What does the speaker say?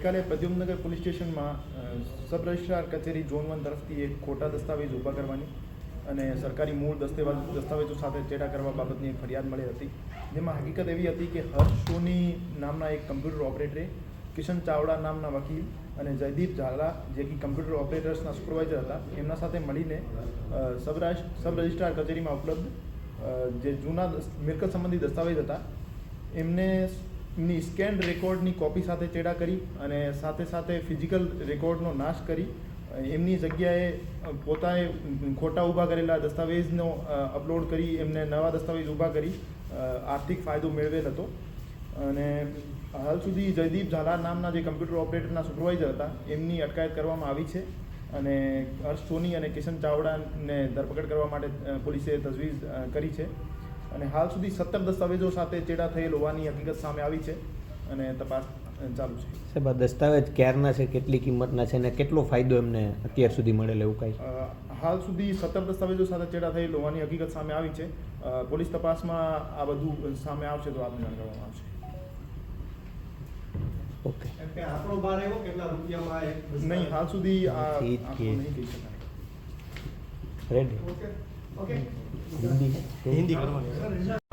ગઈકાલે પ્રદ્યુમનગર પોલીસ સ્ટેશનમાં sub registrar કચેરી ઝોન વન તરફથી એક ખોટા દસ્તાવેજ ઊભા કરવાની અને સરકારી મૂળ દસ્તાવેજ દસ્તાવેજો સાથે ચેડા કરવા બાબતની એક ફરિયાદ મળી હતી. જેમાં હકીકત એવી હતી કે હર્ષ સોની નામના એક કમ્પ્યુટર ઓપરેટરે કિશન ચાવડા નામના વકીલ અને જયદીપ ઝાલા, જે કે કમ્પ્યુટર ઓપરેટર્સના સુપરવાઇઝર હતા, એમના સાથે મળીને સબ સબ રજિસ્ટ્રાર કચેરીમાં ઉપલબ્ધ જે જૂના મિલકત સંબંધી દસ્તાવેજ હતા, એમને એમની સ્કેન રેકોર્ડની કોપી સાથે ચેડા કરી અને સાથે સાથે ફિઝિકલ રેકોર્ડનો નાશ કરી. એમની જગ્યાએ પોતાએ ખોટા ઊભા કરેલા દસ્તાવેજનો અપલોડ કરી, એમને નવા દસ્તાવેજ ઊભા કરી આર્થિક ફાયદો મેળવેલ હતો. અને હાલ સુધી જયદીપ ઝાલા નામના જે કમ્પ્યુટર ઓપરેટરના સુપરવાઇઝર હતા, એમની અટકાયત કરવામાં આવી છે. અને હર્ષ સોની અને કિશન ચાવડાને ધરપકડ કરવા માટે પોલીસે તજવીજ કરી છે. અને હાલ સુધી સત્તર દસ્તાવેજો સાથે ચેડા થયેલ હોવાની હકીકત સામે આવી છે અને તપાસ ચાલુ છે. સાહેબ આ દસ્તાવેજ ક્યારના છે કેટલી કિંમતના છે અને કેટલો ફાયદો એમને અત્યાર સુધી મળેલો એવું કાંઈ? હાલ સુધી સત્તર દસ્તાવેજો સાથે ચેડા થયેલ હોવાની હકીકત સામે આવી છે. પોલીસ તપાસમાં આ બધું સામે આવશે તો આપને જાણ કરવામાં આવશે. ઓકે. કે આંકડો બહાર આવ્યો કેટલા રૂપિયામાં એક નહીં હાલ સુધી આ નહીં કહી શકાય. Ready. Okay okay. Hindi Hindi કરવાની